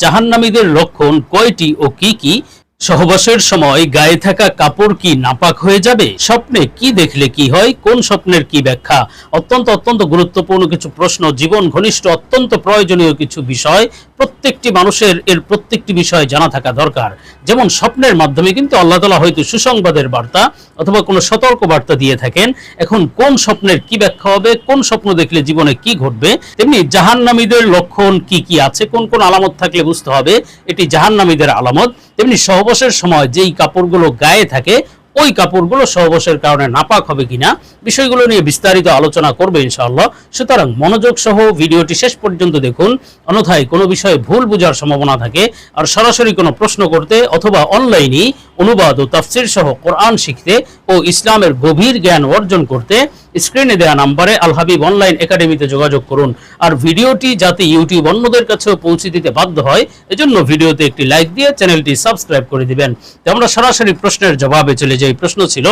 জাহান্নামীদের লক্ষণ কয়টি ও কি কি? সহবাসের সময় গায়ে থাকা কাপড় কি নাপাক হয়ে যাবে? স্বপ্নে কি দেখলে কি হয়? কোন স্বপ্নের কি ব্যাখ্যা? অত্যন্ত অত্যন্ত গুরুত্বপূর্ণ কিছু প্রশ্ন, জীবন ঘনিষ্ঠ, অত্যন্ত প্রয়োজনীয় কিছু বিষয়। প্রত্যেকটি মানুষের এর প্রত্যেকটি বিষয় জানা থাকা দরকার। যেমন স্বপ্নের মাধ্যমে কিন্তু আল্লাহ তালা হয়তো সুসংবাদের বার্তা অথবা কোনো সতর্ক বার্তা দিয়ে থাকেন। এখন কোন স্বপ্নের কি ব্যাখ্যা হবে? কোন স্বপ্ন দেখলে জীবনে কি ঘটবে? তেমনি জাহান্নামীদের লক্ষণ কি কি আছে? কোন কোন আলামত থাকলে বুঝতে হবে। এটি জাহান্নামীদের আলামত। তেমনি সহবাসের সময় যেই কাপড়গুলো গায়ে থাকে, ওই কাপড়গুলো সহবাসের কারণে নাপাক হবে কিনা, বিষয়গুলো নিয়ে বিস্তারিত আলোচনা করবে ইনশাআল্লাহ। সুতরাং মনোযোগ সহ ভিডিওটি শেষ পর্যন্ত দেখুন। অন্যথায় কোনো বিষয়ে ভুল বোঝার সম্ভাবনা থাকে আর সরাসরি কোনো প্রশ্ন করতে অথবা অনলাইনে অনুবাদ ও তাফসির সহ কোরআন শিখতে ও ইসলামের গভীর জ্ঞান অর্জন করতে স্ক্রিনে দেওয়া নাম্বারে আল হাবিব অনলাইন একাডেমিতে যোগাযোগ করুন। আর ভিডিওটি যাতে ইউটিউব অন্যদের কাছেও পৌঁছে দিতে বাধ্য হয়, এজন্য ভিডিওতে একটি লাইক দিয়ে চ্যানেলটি সাবস্ক্রাইব করে দিবেন। তো আমরা সরাসরি প্রশ্নের জবাবে চলে যাই। প্রশ্ন ছিল,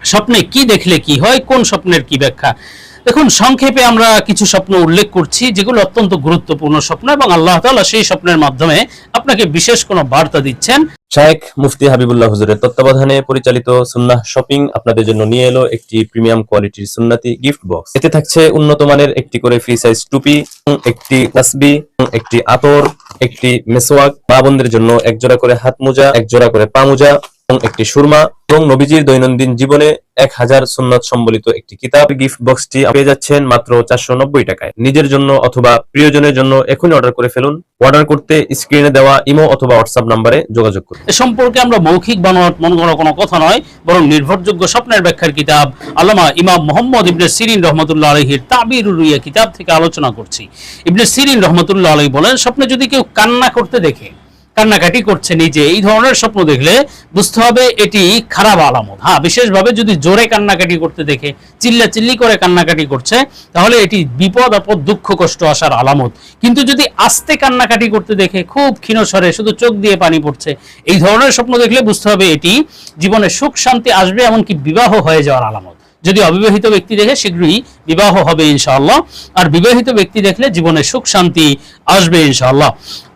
স্বপ্নে কি দেখলে কি হয়? কোন স্বপ্নের কি ব্যাখ্যা? দেখুন, সংক্ষেপে আমরা কিছু স্বপ্ন উল্লেখ করছি, যেগুলো অত্যন্ত গুরুত্বপূর্ণ স্বপ্ন এবং আল্লাহ তাআলা সেই স্বপ্নের মাধ্যমে আপনাকে বিশেষ কোনো বার্তা দিচ্ছেন। শায়েখ মুফতি হাবিবুল্লাহ হুজুরের তত্ত্বাবধানে পরিচালিত সুন্নাহ শপিং আপনাদের জন্য নিয়ে এলো একটি প্রিমিয়াম কোয়ালিটির সুন্নাতি গিফট বক্স। এতে থাকছে উন্নত মানের একটি করে ফ্রি সাইজ টুপি, একটি তাসবি, একটি আতর, একটি মেসোয়াক মা বোনদের জন্য একজোড়া করে হাত মোজা একজোড়া করে পা মোজা, এবং একটি সুরমা। এবং নবীজির দৈনন্দিন জীবনে এক হাজার সম্বলিত একটি কিতাব। গিফট বক্সটি পেয়ে যাচ্ছেন মাত্র চারশো নব্বই টাকায়। নিজের জন্য অথবা প্রিয়জনের জন্য এখনই অর্ডার করে ফেলুন। অর্ডার করতে স্ক্রিনে দেওয়া ইমো অথবা হোয়াটসঅ্যাপ নাম্বারে যোগাযোগ করুন। এ সম্পর্কে আমরা মৌখিক বানোয়াট মন করা কোনো কথা নয়, বরং নির্ভরযোগ্য স্বপ্নের ব্যাখ্যার কিতাব আল্লামা ইমাম মোহাম্মদ ইবনে সিরিন রহমতুল্লাহ আলহির তাবির রুইয়া কিতাব থেকে আলোচনা করছি। ইবনে সিরিন রহমতুল্লাহ আলহী বলেন, স্বপ্নে যদি কেউ কান্না করতে দেখে কান্নাকাটি করছে নিজে। এই ধরনের স্বপ্ন দেখলে বুঝতে হবে এটি খারাপ আলামত। হ্যাঁ বিশেষভাবে যদি জোরে কান্নাকাটি করতে দেখে চিল্লা চিল্লি করে কান্নাকাটি করছে, তাহলে এটি বিপদ, আপদ, দুঃখ, কষ্ট আসার আলামত। কিন্তু যদি আস্তে কান্নাকাটি করতে দেখে, খুব ক্ষীণস্বরে শুধু চোখ দিয়ে পানি পড়ছে, এই ধরনের স্বপ্ন দেখলে বুঝতে হবে এটি জীবনে সুখ, শান্তি আসবে, এমনকি বিবাহ হয়ে যাওয়ার আলামত। যদি অবিবাহিত ব্যক্তি দেখে শীঘ্রই বিবাহ হবে ইনশাআল্লাহ। আর বিবাহিত ব্যক্তি দেখলে জীবনে সুখ, শান্তি আসবে ইনশাআল্লাহ।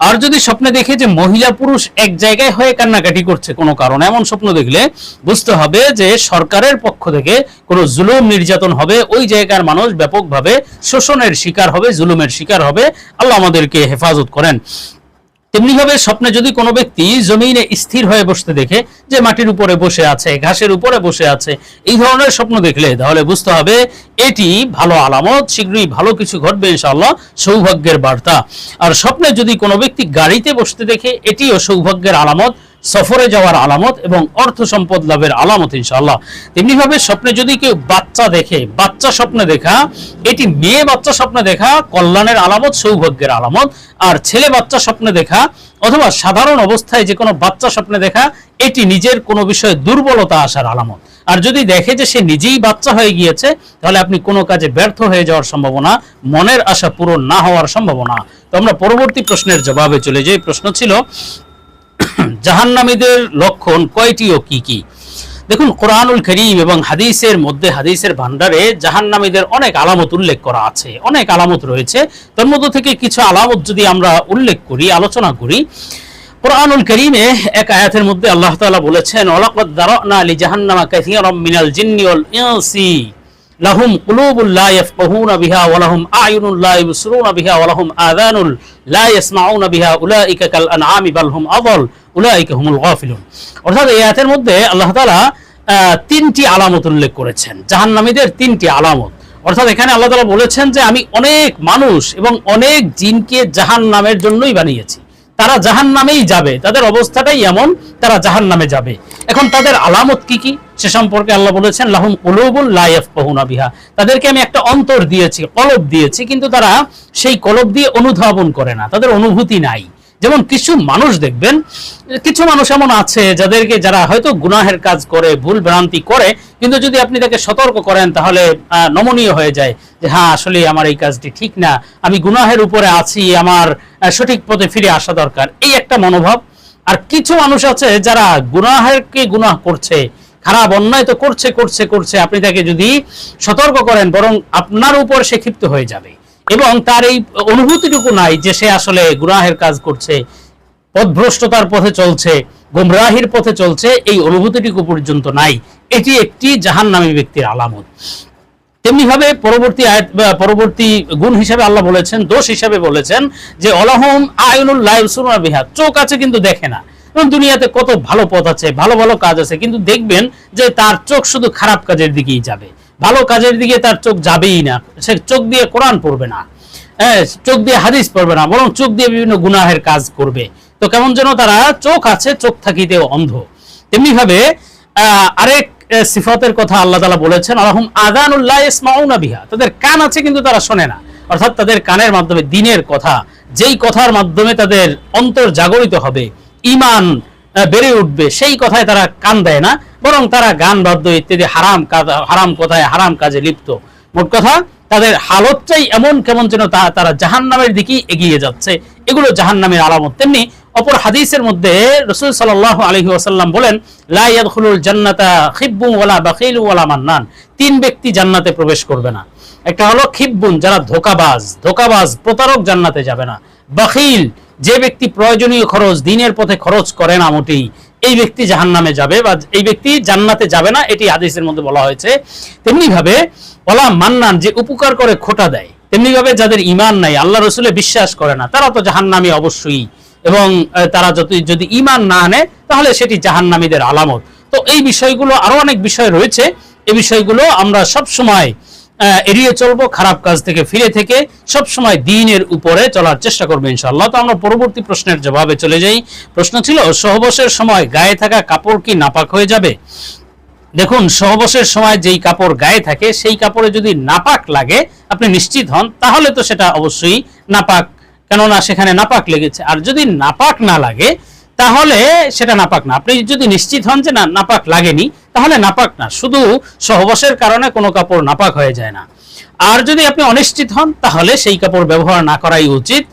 আর যদি স্বপ্নে দেখে যে মহিলা পুরুষ এক জায়গায় হয়ে কান্নাকাটি করছে কোনো কারণে, এমন স্বপ্ন দেখলে বুঝতে হবে যে সরকারের পক্ষ থেকে কোনো জুলুম নির্যাতন হবে। ওই জায়গার মানুষ ব্যাপকভাবে শোষণের শিকার হবে, জুলুমের শিকার হবে। আল্লাহ আমাদেরকে হেফাজত করেন। তেমনিভাবে স্বপ্নে যদি কোনো ব্যক্তি জমিনে স্থির হয়ে বসতে দেখে যে মাটির উপরে বসে আছে, ঘাসের উপরে বসে আছে, এই ধরনের স্বপ্ন দেখলে তাহলে বুঝতে হবে এটি ভালো আলামত, শীঘ্রই ভালো কিছু ঘটবে ইনশাআল্লাহ, সৌভাগ্যের বার্তা। আর স্বপ্নে যদি কোনো ব্যক্তি গাড়িতে বসতে দেখে, এটিও সৌভাগ্যের আলামত সফরে যাওয়ার আলামত এবং অর্থ সম্পদ লাভের আলামত, ইনশাআল্লাহ। তেমনিভাবে স্বপ্নে যদি কেউ বাচ্চা দেখে, বাচ্চা স্বপ্নে দেখা, এটি মেয়ে বাচ্চা স্বপ্নে দেখা, কল্যাণের আলামত, সৌভাগ্যের আলামত, আর ছেলে বাচ্চা স্বপ্নে দেখা, অথবা সাধারণ অবস্থায় যে কোনো বাচ্চা স্বপ্নে দেখা, এটি নিজের কোনো বিষয়ে দুর্বলতা আসার আলামত। আর যদি দেখে যে সে নিজেই বাচ্চা হয়ে গিয়েছে, তাহলে আপনি কোনো কাজে ব্যর্থ হয়ে যাওয়ার সম্ভাবনা, মনের আশা পূরণ না হওয়ার সম্ভাবনা। তো আমরা পরবর্তী প্রশ্নের জবাবে চলে যাই। প্রশ্ন ছিল জাহান্নামীদের লক্ষণ কয়টি ও কি কি? দেখুন, কোরআনুল করিম এবং হাদিসের মধ্যে, হাদিসের ভান্ডারে জাহান্নামীদের অনেক আলামত উল্লেখ করা আছে, অনেক আলামত রয়েছে। তার মধ্য থেকে কিছু আলামত যদি আমরা উল্লেখ করি, আলোচনা করি, কোরআনুল করিমে এক আয়াতের মধ্যে আল্লাহ তাআলা বলেছেন লি জাহান্নামা বিহা ওয়া লাহুম আয়ুনুল লা ইবসিরুনা বিহা ওয়া লাহুম আযানুল অর্থাৎ এই আয়াতের মধ্যে আল্লাহ আহ, তিনটি আলামত উল্লেখ করেছেন। জাহান্নামীদের তিনটি আলামত। অর্থাৎ এখানে আল্লাহ তাআলা বলেছেন যে আমি অনেক মানুষ এবং অনেক জিনকে জাহান্নামের জন্যই বানিয়েছি। তারা জাহান নামেই যাবে। তাদের অবস্থাটাই এমন তারা জাহান নামে যাবে। এখন তাদের আলামত কি কি? সে সম্পর্কে আল্লাহ বলেছেন লাহুম কুলুবুল লা ইয়াফকাহুনা বিহা। তাদেরকে আমি একটা অন্তর দিয়েছি কলব দিয়েছি কিন্তু তারা সেই কলব দিয়ে অনুধাবন করে না। তাদের অনুভূতি নাই। যেমন কিছু মানুষ দেখবেন, কিছু মানুষ এমন আছে যাদেরকে যারা হয়তো গুনাহের কাজ করে, ভুল ভ্রান্তি করে, কিন্তু যদি আপনি তাকে সতর্ক করেন, তাহলে নমনীয় হয়ে যায় যে হ্যাঁ আসলে আমার এই কাজটি ঠিক না। আমি গুনাহের উপরে আছি, আমার সঠিক পথে ফিরে আসা দরকার। এই একটা মনোভাব। আর কিছু মানুষ আছে যারা গুনাহেরকে গুনাহ করছে, খারাপ অন্যায় তো করছে করছে করছে। আপনি তাকে যদি সতর্ক করেন, বরং আপনার উপর সে ক্ষিপ্ত হয়ে যাবে। এবং তার এই অনুভূতিটুকু নাই যে সে আসলে গুনাহের কাজ করছে, পথভ্রষ্টতার পথে চলছে, গোমরাহির পথে চলছে, এই অনুভূতিটুকু পর্যন্ত নাই। এটি একটি জাহান্নামী ব্যক্তির আলামত। তেমনি ভাবে পরবর্তী আয়াত পরবর্তী গুণ হিসাবে আল্লাহ বলেছেন, দোষ হিসাবে বলেছেন যে অলাহম আয়নুল বিহা। চোখ আছে কিন্তু দেখে না। দুনিয়াতে কত ভালো পথ আছে, ভালো ভালো কাজ আছে, কিন্তু দেখবেন যে তার চোখ শুধু খারাপ কাজের দিকেই যাবে। ভালো কাজের দিকে তার চোখ যাবেই না। সে চোখ দিয়ে কোরআন পড়বে না। হ্যাঁ চোখ দিয়ে হাদিস পড়বে না, বরং চোখ দিয়ে বিভিন্ন গুনাহের কাজ করবে। তো কেমন যেন তারা চোখ আছে, চোখ থাকিতে অন্ধ। তেমনি ভাবে আরেক সিফতের কথা আল্লাহ তালা বলেছেন, আলহম আদানুল্লাহ ইসমাউনা বিহা। তাদের কান আছে কিন্তু তারা শোনে না। অর্থাৎ তাদের কানের মাধ্যমে দিনের কথা, যেই কথার মাধ্যমে তাদের অন্তর জাগরিত হবে ইমান বেড়ে উঠবে, সেই কথায় তারা কান দেয় না, বরং তারা গান, বাদ্য ইত্যাদি হারাম হারাম কথায় হারাম কাজে লিপ্ত। মোট কথা, তাদের হালতটাই এমন কেমন যেন তা- তারা জাহান্নামের দিকেই এগিয়ে যাচ্ছে। এগুলো জাহান্নামের আলামত। তেমনি অপর হাদিসের মধ্যে রসুল সাল্লাল্লাহু আলাইহি ওয়াসাল্লাম বলেন, লা ইয়াদখুলুল জান্নাতা খিব্বুন ওয়ালা বাখিল ওয়ালা মান্নান। তিন ব্যক্তি জান্নাতে প্রবেশ করবে না। একটা হলো খিব্বুন, যারা ধোকাবাজ। ধোকাবাজ প্রতারক জান্নাতে যাবে না। বাখিল যে ব্যক্তি প্রয়োজনীয় খরচ দিনের পথে খরচ করে না মোটেই, এই ব্যক্তি জাহান্নামে যাবে বা এই ব্যক্তি জান্নাতে যাবে না, এটি হাদিসের মধ্যে বলা হয়েছে। তেমনি ভাবে ওলা মান্নান যে উপকার করে খোটা দেয় তেমনি ভাবে যাদের ইমান নাই, আল্লাহ রসুলে বিশ্বাস করে না, তারা তো জাহান্নামী অবশ্যই। এবং তারা যদি যদি ইমান না আনে, তাহলে সেটি জাহান্নামীদের আলামত। তো এই বিষয়গুলো আরও অনেক বিষয় রয়েছে। এই বিষয়গুলো আমরা সব সময় এড়িয়ে চলবো, খারাপ কাজ থেকে ফিরে থেকে। সব সময় দিনের উপরে চলার চেষ্টা করব ইনশাআল্লাহ। তো আমরা পরবর্তী প্রশ্নের জবাবে চলে যাই। প্রশ্ন ছিল সহবশের সময় গায়ে থাকা কাপড় কি নাপাক হয়ে যাবে? দেখুন সহবশের সময় যেই কাপড় গায়ে থাকে, সেই কাপড়ে যদি নাপাক লাগে, আপনি নিশ্চিত হন, তাহলে তো সেটা অবশ্যই নাপাক। কেননা সেখানে নাপাক লেগেছে। আর যদি নাপাক না লাগে, তাহলে সেটা নাপাক না। আপনি যদি নিশ্চিত হন যে না, নাপাক লাগেনি তাহলে নাপাক না, শুধু সহবাসের কারণে কোনো কাপড় নাপাক হয়ে যায় না। আর যদি আপনি অনিশ্চিত হন, তাহলে সেই কাপড় ব্যবহার না করাই উচিত।